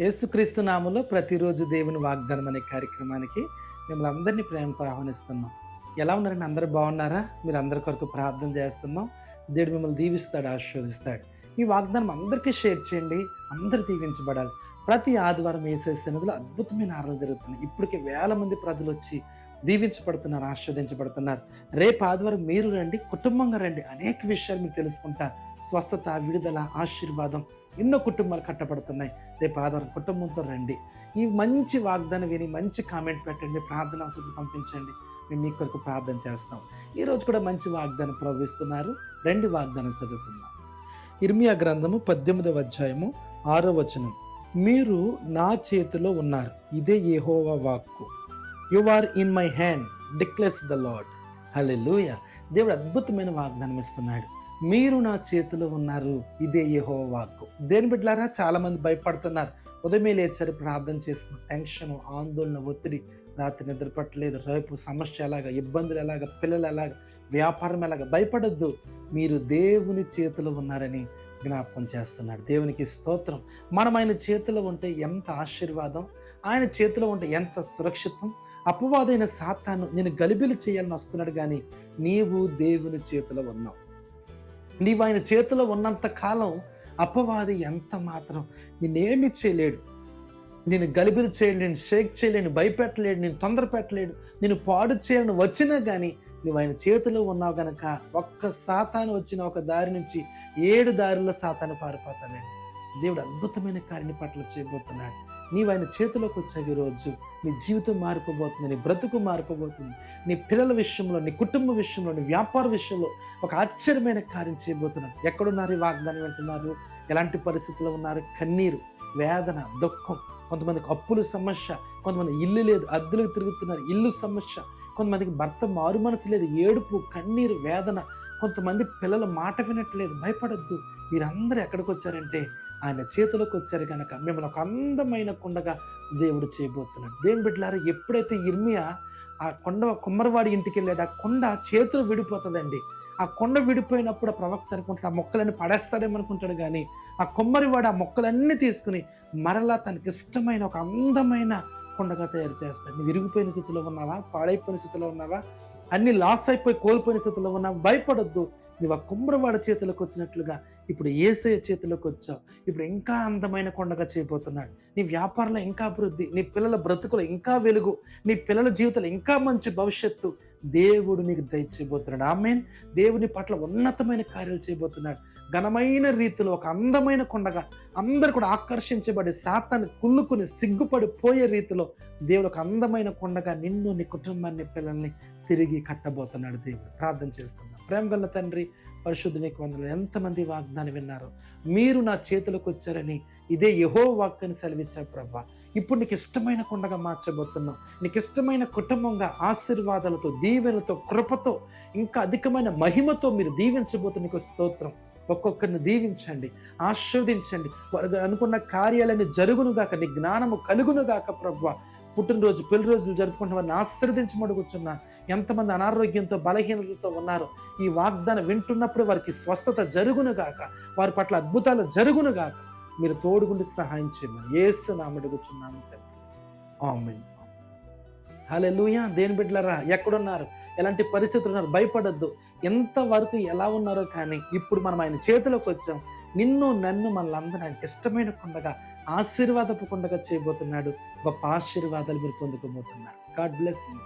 యేసుక్రీస్తు నామంలో ప్రతిరోజు దేవుని వాగ్దానం అనే కార్యక్రమానికి మిమ్మల్ని అందరినీ ప్రేమతో ఆహ్వానిస్తున్నాం. ఎలా ఉన్నారండి? అందరూ బాగున్నారా? మీరు అందరి కొరకు ప్రార్థన చేస్తున్నాం. దేవుడు మిమ్మల్ని దీవిస్తాడు ఆశీర్వదిస్తాడు. ఈ వాగ్దానం అందరికీ షేర్ చేయండి. అందరు దీవించబడాలి. ప్రతి ఆదివారం వేసే సన్నిధిలో అద్భుతమైన ఆరాధన జరుగుతుంది. ఇప్పటికే వేల మంది ప్రజలు వచ్చి దీవించబడుతున్నారు ఆస్వాదించబడుతున్నారు రేపు ఆదివారం మీరు రండి కుటుంబంగా రండి. అనేక విషయాలు మీరు తెలుసుకుంటారు. స్వస్థత విడుదల ఆశీర్వాదం ఎన్నో కుటుంబాలు కట్టబడుతున్నాయి. రేపు ఆధారం కుటుంబంతో రండి. ఈ మంచి వాగ్దానం విని మంచి కామెంట్ పెట్టండి ప్రార్థన అవసరం పంపించండి. మేము మీ కొరకు ప్రార్థన చేస్తాం. ఈరోజు కూడా మంచి వాగ్దానం ప్రవహిస్తున్నారు. రెండు వాగ్దానం చదువుతున్నాం ఇర్మియా గ్రంథము పద్దెనిమిదవ అధ్యాయము ఆరో వచనం. మీరు నా చేతిలో ఉన్నారు. ఇదే యెహోవా వాక్కు. You are in my hand declares the Lord హల్లెలూయా దేవుడు అద్భుతమైన వాగ్దానం ఇస్తున్నాడు. మీరు నా చేతిలో ఉన్నారు. ఇదే యహో వాక్కు దేని బిడ్డలారా? చాలా మంది భయపడుతున్నారు. ఉదయమే లేచారు ప్రార్థన చేసుకుని టెన్షన్ ఆందోళన ఒత్తిడి రాత్రి నిద్రపట్టలేదు రేపు సమస్య ఎలాగా? ఇబ్బందులు ఎలాగా? పిల్లలు ఎలాగా? వ్యాపారం ఎలాగా? భయపడొద్దు. మీరు దేవుని చేతిలో ఉన్నారని జ్ఞాపకం చేస్తున్నాడు దేవునికి స్తోత్రం. మనం ఆయన చేతిలో ఉంటే ఎంత ఆశీర్వాదం? ఆయన చేతిలో ఉంటే ఎంత సురక్షితం? అపవాదైన సాతాను నేను గలిబిలు చేయాలని వస్తున్నాడు కానీ నీవు దేవుని చేతిలో ఉన్నావు. నీవు ఆయన చేతిలో ఉన్నంత కాలం అపవాది ఎంత మాత్రం నిన్నేమి చేయలేడు. నేను గలిబిలి చేయలేడు నేను షేక్ చేయలేను భయపెట్టలేడు నేను తొందర పెట్టలేడు నేను పాడు చేయను వచ్చినా కానీ నువ్వు ఆయన చేతిలో ఉన్నావు గనక ఒక్క సాతాను వచ్చిన ఒక దారి నుంచి ఏడు దారిలో సాతాను పారిపోతానండి దేవుడు అద్భుతమైన కార్యని పట్ల చేయబోతున్నాడు. నీవు ఆయన చేతిలోకి వచ్చావు ఈరోజు. నీ జీవితం మారిపోబోతుంది నీ బ్రతుకు మారిపోబోతుంది. నీ పిల్లల విషయంలో నీ కుటుంబ విషయంలో నీ వ్యాపార విషయంలో ఒక ఆశ్చర్యమైన కార్యం చేయబోతున్నాడు ఎక్కడున్నారు ఈ వాగ్దానం వింటున్నారు? ఎలాంటి పరిస్థితుల్లో ఉన్నారు? కన్నీరు వేదన దుఃఖం కొంతమందికి అప్పులు సమస్య కొంతమంది ఇల్లు లేదు అద్దెలకు తిరుగుతున్నారు ఇల్లు సమస్య కొంతమందికి భర్త మారు మనసు లేదు ఏడుపు కన్నీరు వేదన కొంతమంది పిల్లల మాట వినట్లేదు భయపడద్దు. వీరందరూ ఎక్కడికి వచ్చారంటే ఆయన చేతిలోకి వచ్చారు కనుక మిమ్మల్ని ఒక అందమైన కుండగా దేవుడు చేయబోతున్నాడు. దేవుని బిడ్డలారా ఎప్పుడైతే ఇర్మియా ఆ కొండ కుమ్మరివాడి ఇంటికి వెళ్ళాడు ఆ కొండ చేతులు విడిపోతుందండి. ఆ కొండ విడిపోయినప్పుడు ఆ ప్రవక్త అనుకుంటాడు ఆ మొక్కలన్నీ పడేస్తాడేమో అనుకుంటాడు కానీ ఆ కొమ్మరివాడు ఆ మొక్కలన్నీ తీసుకుని మరలా తనకి ఇష్టమైన ఒక అందమైన కొండగా తయారు చేస్తాడు. నువ్వు విరిగిపోయిన స్థితిలో ఉన్నావా? పాడైపోయిన స్థితిలో ఉన్నావా? అన్ని లాస్ అయిపోయి కోల్పోయిన స్థితిలో ఉన్నావా? భయపడొద్దు. నువ్వు ఆ కుమ్మరివాడి చేతిలోకి వచ్చినట్లుగా ఇప్పుడు ఏసయ చేతిలోకి వచ్చావు. ఇప్పుడు ఇంకా అందమైన కొండగా చేయబోతున్నాడు. నీ వ్యాపారంలో ఇంకా అభివృద్ధి నీ పిల్లల బ్రతుకులు ఇంకా వెలుగు నీ పిల్లల జీవితంలో ఇంకా మంచి భవిష్యత్తు దేవుడు నీకు దయచేయబోతున్నాడు ఆమె దేవుని పట్ల ఉన్నతమైన కార్యాలు చేయబోతున్నాడు. ఘనమైన రీతిలో ఒక అందమైన కొండగా అందరు కూడా ఆకర్షించబడి శాతాన్ని కుళ్ళుకుని సిగ్గుపడి పోయే రీతిలో దేవుడు ఒక అందమైన కొండగా నిన్ను నీ కుటుంబాన్ని పిల్లల్ని తిరిగి కట్టబోతున్నాడు దేవుడు. ప్రార్థన చేస్తున్నాం ప్రేమ గల తండ్రి పరిశుద్ధునికి వందలు ఎంతమంది వాగ్దానం విన్నారు? మీరు నా చేతులకు వచ్చారని ఇదే యహో వాక్యని సెలవిచ్చారు ప్రభా. ఇప్పుడు నీకు ఇష్టమైన కొండగా మార్చబోతున్నాం. నీకు ఇష్టమైన కుటుంబంగా ఆశీర్వాదాలతో దీవెనలతో కృపతో ఇంకా అధికమైన మహిమతో మీరు దీవించబోతున్న నీకు స్తోత్రం. ఒక్కొక్కరిని దీవించండి ఆశీర్వదించండి. వారు అనుకున్న కార్యాలన్నీ జరుగునుగాక నీ జ్ఞానము కలుగునుగాక ప్రభా. పుట్టినరోజు పెళ్ళి రోజులు జరుపుకుంటున్న వారిని ఆశీర్వదించమడుగుతున్నా ఎంతమంది అనారోగ్యంతో బలహీనతతో ఉన్నారో ఈ వాగ్దానం వింటున్నప్పుడు వారికి స్వస్థత జరుగును గాక. వారి పట్ల అద్భుతాలు జరుగును గాక. మీరు తోడుగుండి సహాయం చేయమని ఏసు నామడుగుచున్నాను తండ్రి. ఆమెన్. హల్లెలూయా. దేని బిడ్డలరా ఎక్కడున్నారు? ఎలాంటి పరిస్థితులు ఉన్నారు? భయపడొద్దు. ఎంతవరకు ఎలా ఉన్నారో కానీ ఇప్పుడు మనం ఆయన చేతిలోకి వచ్చాం. నిన్ను నన్ను మనలందరూ ఆయన ఇష్టమైన కొండగా ఆశీర్వాదపు కొండగా చేయబోతున్నాడు. గొప్ప ఆశీర్వాదాలు మీరు పొందుకోబోతున్నారు. God bless you